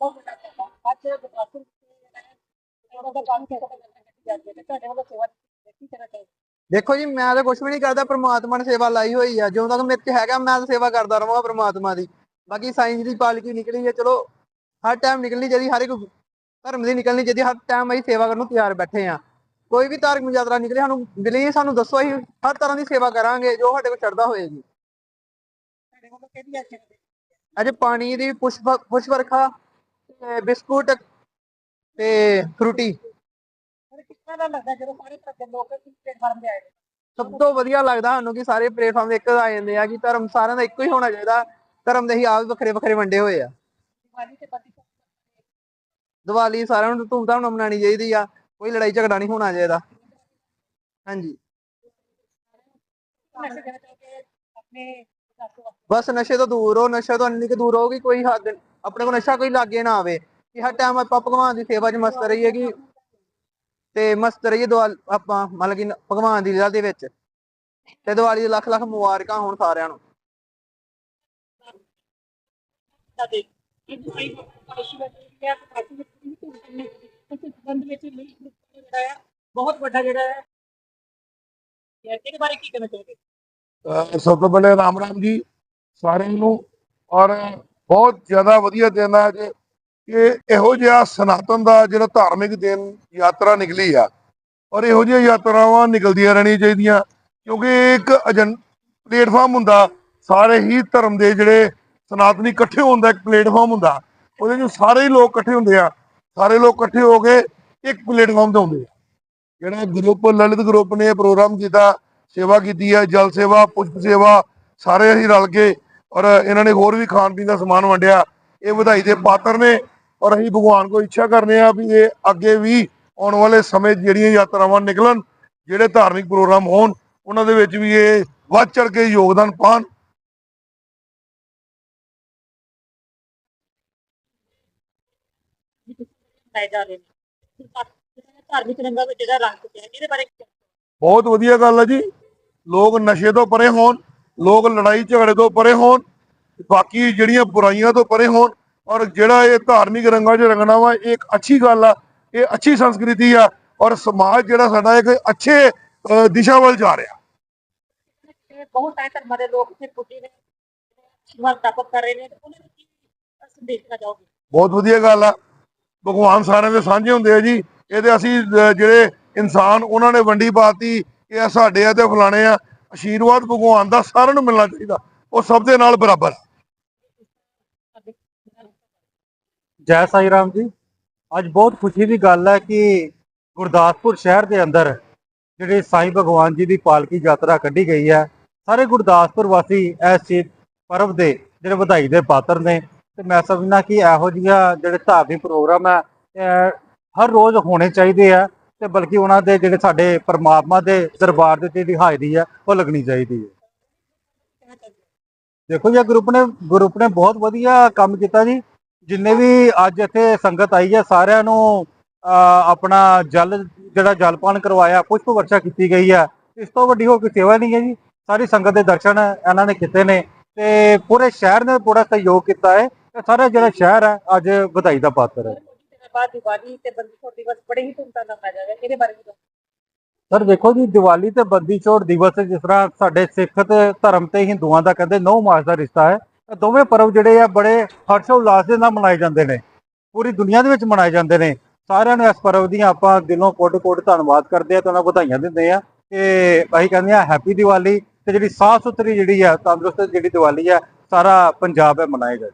ਅੱਜ ਵਿਕਾਸਨ ਉਹਨਾਂ ਦਾ ਕੰਮ ਕਿਹੜਾ ਕਰਨਾ ਜਾਂਦੀ ਹੈ ਤੇ ਤੁਹਾਡੇ ਵੱਲੋਂ ਸੇਵਾ ਦੇਖੋ ਜੀ ਮੈਂ ਤਾਂ ਕੁਝ ਵੀ ਨਹੀਂ ਕਰਦਾ ਪ੍ਰਮਾਤਮਾ ਨੇ ਸੇਵਾ ਲਾਈ ਹੋਈ ਆ। ਜਦੋਂ ਤੱਕ ਮੇਰੇ 'ਚ ਹੈਗਾ ਮੈਂ ਤਾਂ ਸੇਵਾ ਕਰਦਾ ਰਹਾਂਗਾ ਪ੍ਰਮਾਤਮਾ ਦੀ। ਬਾਕੀ ਸਾਇੰਸ ਦੀ ਪਾਲਕੀ ਨਿਕਲੀ ਹੈ ਚਲੋ ਹਰ ਟਾਈਮ ਨਿਕਲਣੀ ਚਾਹੀਦੀ ਹਰ ਇੱਕ ਧਰਮ ਦੀ ਨਿਕਲਣੀ ਚਾਹੀਦੀ ਹਰ ਟਾਈਮ ਅਸੀਂ ਸੇਵਾ ਕਰਨ ਨੂੰ ਤਿਆਰ ਬੈਠੇ ਆ। ਕੋਈ ਵੀ ਧਾਰਮਿਕ ਯਾਤਰਾ ਨਿਕਲੇ ਸਾਨੂੰ ਮਿਲੀ ਸਾਨੂੰ ਦੱਸੋ ਅਸੀਂ ਹਰ ਤਰ੍ਹਾਂ ਦੀ ਸੇਵਾ ਕਰਾਂਗੇ ਜੋ ਸਾਡੇ ਕੋਲ ਚੜਦਾ ਹੋਏਗੀ ਅੱਜ ਪਾਣੀ ਦੀ ਪੁਸ਼ਪ ਪੁਸ਼ਪ ਵਰਖਾ ਤੇ ਬਿਸਕੁਟ ਤੇ ਫਰੂਟੀ। ਕਿਸ ਤਰ੍ਹਾਂ ਦਾ ਲੱਗਦਾ ਜਦੋਂ ਸਾਰੇ ਤਰ੍ਹਾਂ ਦੇ ਲੋਕ ਇਸ ਪਲੇਟਫਾਰਮ ਤੇ ਆਏ ਨੇ? ਸਭ ਤੋਂ ਵਧੀਆ ਲੱਗਦਾ ਸਾਨੂੰ ਕਿ ਸਾਰੇ ਪਲੇਟਫਾਰਮ ਇੱਕ ਆ ਜਾਂਦੇ ਆ ਕਿ ਧਰਮ ਸਾਰਿਆਂ ਦਾ ਇੱਕੋ ਹੀ ਹੋਣਾ ਚਾਹੀਦਾ। ਧਰਮ ਦੇ ਹੀ ਆਪ ਵੱਖਰੇ ਵੱਖਰੇ ਵੰਡੇ ਹੋਏ ਆ। ਦੀਵਾਲੀ ਸਾਰਿਆਂ ਨੂੰ ਧੂਮਧਾਮ ਨਾਲ ਮਨਾਉਣੀ ਚਾਹੀਦੀ ਆ। ਕੋਈ ਲੜਾਈ ਝਗੜਾ ਨਹੀਂ ਹੋਣਾ ਚਾਹੀਦਾ। ਹਾਂਜੀ। ਬਸ ਨਸ਼ੇ ਤੋਂ ਦੂਰ ਰਹੋ। ਨਸ਼ੇ ਤੋਂ ਇੰਨੀ ਕੁ ਦੂਰ ਕਿ ਕੋਈ ਹੱਦ ਆਪਣੇ ਕੋਲ ਨਸ਼ਾ ਕੋਈ ਲਾਗੇ ਨਾ ਆਵੇ ਕਿ ਹਰ ਟਾਈਮ ਆਪਾਂ ਭਗਵਾਨ ਦੀ ਸੇਵਾ 'ਚ ਮਸਤ ਰਹੀਏ ਕਿ ਤੇ ਮਸਤ ਰਹੀਏ ਦੁਆ ਆਪਾਂ ਮਤਲਬ ਕਿ ਭਗਵਾਨ ਦੀ ਲੀਲਾ ਦੇ ਵਿੱਚ। ਤੇ ਦੀਵਾਲੀ ਦੇ ਲੱਖ ਲੱਖ ਮੁਬਾਰਕਾਂ ਹੋਣ ਸਾਰਿਆਂ ਨੂੰ। ਬਹੁਤ ਵੱਡਾ ਜਿਹੜਾ ਹੈ। ਇਹ ਇਹਦੇ ਬਾਰੇ ਕੀ ਕਹਿਣਾ ਚਾਹੋਗੇ? ਸਭ ਤੋਂ ਪਹਿਲੇ ਰਾਮ ਰਾਮ ਜੀ ਸਾਰਿਆਂ ਨੂੰ ਔਰ ਬਹੁਤ ਜ਼ਿਆਦਾ ਵਧੀਆ ਦਿਨ ਆ ਅੱਜ ਕਿ ਇਹੋ ਜਿਹਾ ਸਨਾਤਨ ਦਾ ਜਿਹੜਾ ਧਾਰਮਿਕ ਦਿਨ ਯਾਤਰਾ ਨਿਕਲੀ ਆ ਔਰ ਇਹੋ ਜਿਹੀਆਂ ਯਾਤਰਾਵਾਂ ਨਿਕਲਦੀਆਂ ਰਹਿਣੀਆਂ ਚਾਹੀਦੀਆਂ, ਕਿਉਂਕਿ ਇੱਕ ਏਜੰ ਪਲੇਟਫਾਰਮ ਹੁੰਦਾ, ਸਾਰੇ ਹੀ ਧਰਮ ਦੇ ਜਿਹੜੇ ਸਨਾਤਨੀ ਇਕੱਠੇ ਹੋਣ ਦਾ ਇੱਕ ਪਲੇਟਫਾਰਮ ਹੁੰਦਾ, ਉਹਦੇ ਵਿੱਚ ਸਾਰੇ ਹੀ ਲੋਕ ਇਕੱਠੇ ਹੁੰਦੇ ਆ, ਸਾਰੇ ਲੋਕ ਇਕੱਠੇ ਹੋ ਕੇ ਇੱਕ ਪਲੇਟਫਾਰਮ ਤੇ ਹੁੰਦੇ ਆ। ਜਿਹੜਾ ਗਰੁੱਪ ਲਲਿਤ ਗਰੁੱਪ ਨੇ ਪ੍ਰੋਗਰਾਮ ਕੀਤਾ, ਸੇਵਾ ਕੀਤੀ ਹੈ ਜਲ ਸੇਵਾ, ਪੁਸ਼ਪ ਸੇਵਾ, ਸਾਰੇ ਅਸੀਂ ਰਲ ਕੇ ਔਰ ਇਹਨਾਂ ਨੇ ਹੋਰ ਵੀ ਖਾਣ ਪੀਣ ਦਾ ਸਮਾਨ ਵੰਡਿਆ। ਇਹ ਵਧਾਈ ਦੇ ਪਾਤਰ ਨੇ ਔਰ ਅਸੀਂ ਭਗਵਾਨ ਕੋ ਇੱਛਾ ਕਰਨੇ ਆ ਵੀ ਇਹ ਅੱਗੇ ਵੀ ਆਉਣ ਵਾਲੇ ਸਮੇਂ ਜਿਹੜੀਆਂ ਯਾਤਰਾਵਾਂ ਨਿਕਲਣ ਜਿਹੜੇ ਧਾਰਮਿਕ ਪ੍ਰੋਗਰਾਮ ਹੋਣ ਉਹਨਾਂ ਦੇ ਵਿੱਚ ਵੀ ਇਹ ਵੱਧ ਚੜ ਕੇ ਯੋਗਦਾਨ ਪਾਣ ਬਹੁਤ ਵਧੀਆ ਗੱਲ ਹੈ ਜੀ। ਲੋਕ ਨਸ਼ੇ ਤੋਂ ਪਰੇ ਹੋਣ। ਲੋਕ ਲੜਾਈ ਝਗੜੇ ਤੋਂ ਪਰੇ ਹੋਣ ਬਾਕੀ ਜਿਹੜੀਆਂ ਬੁਰਾਈਆਂ ਤੋਂ ਪਰੇ ਹੋਣ ਔਰ ਜਿਹੜਾ ਇਹ ਧਾਰਮਿਕ ਰੰਗਾਂ 'ਚ ਰੰਗਣਾ ਵਾ ਇਹ ਇੱਕ ਅੱਛੀ ਗੱਲ ਆ ਇਹ ਅੱਛੀ ਸੰਸਕ੍ਰਿਤੀ ਆ ਔਰ ਸਮਾਜ ਜਿਹੜਾ ਸਾਡਾ ਇੱਕ ਅੱਛੇ ਦਿਸ਼ਾ ਵੱਲ ਜਾ ਰਿਹਾ। ਬਹੁਤ ਸਾਰੇ ਧਰਮਾਂ ਦੇ ਲੋਕ ਇੱਥੇ ਪੁੱਜੇ ਨੇ ਸ਼ਿਵਾਲ ਪ੍ਰਾਪਤ ਕਰ ਰਹੇ ਨੇ ਤੇ ਉਹਨਾਂ ਨੂੰ ਕੀ ਸੰਦੇਸ਼ ਦੇਣਾ ਚਾਹੋਗੇ ਬਹੁਤ ਵਧੀਆ ਗੱਲ ਆ। ਭਗਵਾਨ ਸਾਰਿਆਂ ਦੇ ਸਾਂਝੇ ਹੁੰਦੇ ਆ ਜੀ। ਇਹਦੇ ਅਸੀਂ ਜਿਹੜੇ ਇਨਸਾਨ ਉਹਨਾਂ ਨੇ ਵੰਡੀ ਪਾਤੀ ਇਹ ਸਾਡੇ ਆ ਤੇ ਫਲਾਣੇ ਆ। ਆਸ਼ੀਰਵਾਦ ਭਗਵਾਨ ਦਾ ਸਾਰਿਆਂ ਨੂੰ ਮਿਲਣਾ ਚਾਹੀਦਾ। ਉਹ ਸਭ ਦੇ ਨਾਲ ਬਰਾਬਰ। ਜੈ ਸਾਈ ਰਾਮ ਜੀ। ਅੱਜ ਬਹੁਤ ਖੁਸ਼ੀ ਦੀ ਗੱਲ ਹੈ ਕਿ ਗੁਰਦਾਸਪੁਰ ਸ਼ਹਿਰ ਦੇ ਅੰਦਰ ਜਿਹੜੇ ਸਾਈਂ ਭਗਵਾਨ ਜੀ ਦੀ ਪਾਲਕੀ ਯਾਤਰਾ ਕੱਢੀ ਗਈ ਹੈ। ਸਾਰੇ ਗੁਰਦਾਸਪੁਰ ਵਾਸੀ ਇਸ ਚੀਜ਼ ਪਰਵ ਦੇ ਜਿਹੜੇ ਵਧਾਈ ਦੇ ਪਾਤਰ ਨੇ। ਤੇ ਮੈਂ ਸਮਝਣਾ ਕਿ ਇਹੋ ਜਿਹੀਆਂ ਜਿਹੜੇ ਧਾਰਮਿਕ ਪ੍ਰੋਗਰਾਮ ਹੈ ਹਰ ਰੋਜ਼ ਹੋਣੇ ਚਾਹੀਦੇ ਆ। ਤੇ ਬਲਕਿ ਉਹਨਾਂ ਦੇ ਜਿਹੜੇ ਸਾਡੇ ਪਰਮਾਤਮਾ ਦੇ ਦਰਬਾਰ ਦੇ ਜਿਹੜੀ ਹਾਜ਼ਰੀ ਹੈ, ਉਹ ਲੱਗਣੀ ਚਾਹੀਦੀ ਹੈ। ਦੇਖੋ ਜੀ ਗਰੁੱਪ ਨੇ ਗਰੁੱਪ ਨੇ ਬਹੁਤ ਵਧੀਆ ਕੰਮ ਕੀਤਾ ਜੀ। ਜਿੰਨੇ ਵੀ ਅੱਜ ਇੱਥੇ ਸੰਗਤ ਆਈ ਹੈ, ਸਾਰਿਆਂ ਨੂੰ, ਅਹ, ਆਪਣਾ ਜਲ, ਜਿਹੜਾ ਜਲਪਾਨ ਕਰਵਾਇਆ, ਪੁਸ਼ਪ ਵਰਸ਼ਾ ਕੀਤੀ ਗਈ ਹੈ। ਇਸ ਤੋਂ ਵੱਡੀ ਹੋਰ ਕੋਈ ਸੇਵਾ ਨਹੀਂ ਹੈ ਜੀ। ਸਾਰੀ ਸੰਗਤ ਦੇ ਦਰਸ਼ਨ ਇਹਨਾਂ ਨੇ ਕੀਤੇ ਨੇ ਤੇ ਪੂਰੇ ਸ਼ਹਿਰ ਨੇ ਪੂਰਾ ਸਹਿਯੋਗ ਕੀਤਾ ਹੈ ਤੇ ਸਾਰਾ ਜਿਹੜਾ ਸ਼ਹਿਰ ਹੈ, ਅੱਜ ਵਧਾਈ ਦਾ ਪਾਤਰ ਹੈ। ਦਿਨਾਂ ਦੀਵਾਲੀ ਤੇ ਬੰਦੀ ਦਿਵਸ ਬੜੇ ਹੀ ਧੂਮਧਾਮ ਨਾਲ ਮਨਾਇਆ ਜਾਏਗਾ ਇਹਦੇ ਬਾਰੇ ਵੀ ਸਰ, ਦੇਖੋ ਜੀ, ਦੀਵਾਲੀ ਤੇ ਬੰਦੀ ਛੋੜ ਦਿਵਸ ਜਿਸ ਤਰ੍ਹਾਂ ਸਾਡੇ ਸਿੱਖ ਤੇ ਧਰਮ ਤੇ ਹਿੰਦੂਆਂ ਦਾ ਕਹਿੰਦੇ ਨੌ ਮਾਸ ਦਾ ਰਿਸ਼ਤਾ ਹੈ ਇਹ ਦੋਵੇਂ ਪਰਵ ਜਿਹੜੇ ਆ ਬੜੇ ਹਰਸ਼ ਉਲਾਸ ਦੇ ਨਾਲ ਮਨਾਏ ਜਾਂਦੇ ਨੇ। ਪੂਰੀ ਦੁਨੀਆ ਦੇ ਵਿੱਚ ਮਨਾਏ ਜਾਂਦੇ ਨੇ। ਸਾਰਿਆਂ ਨੂੰ ਇਸ ਪਰਵ ਦੀਆਂ ਆਪਾਂ ਦਿਲੋਂ ਕੋਟ-ਕੋਟ ਧੰਨਵਾਦ ਕਰਦੇ ਆ ਤੇ ਉਹਨਾਂ ਨੂੰ ਵਧਾਈਆਂ ਦਿੰਦੇ ਆ ਕਿ ਅਸੀਂ ਕਹਿੰਦੇ ਆ ਹੈਪੀ ਦੀਵਾਲੀ ਤੇ ਜਿਹੜੀ ਸਾਫ਼ ਸੁਥਰੀ ਜਿਹੜੀ ਆ, ਤੰਦਰੁਸਤ ਜਿਹੜੀ ਦੀਵਾਲੀ ਆ, ਸਾਰਾ ਪੰਜਾਬ ਹੈ ਮਨਾਏਗਾ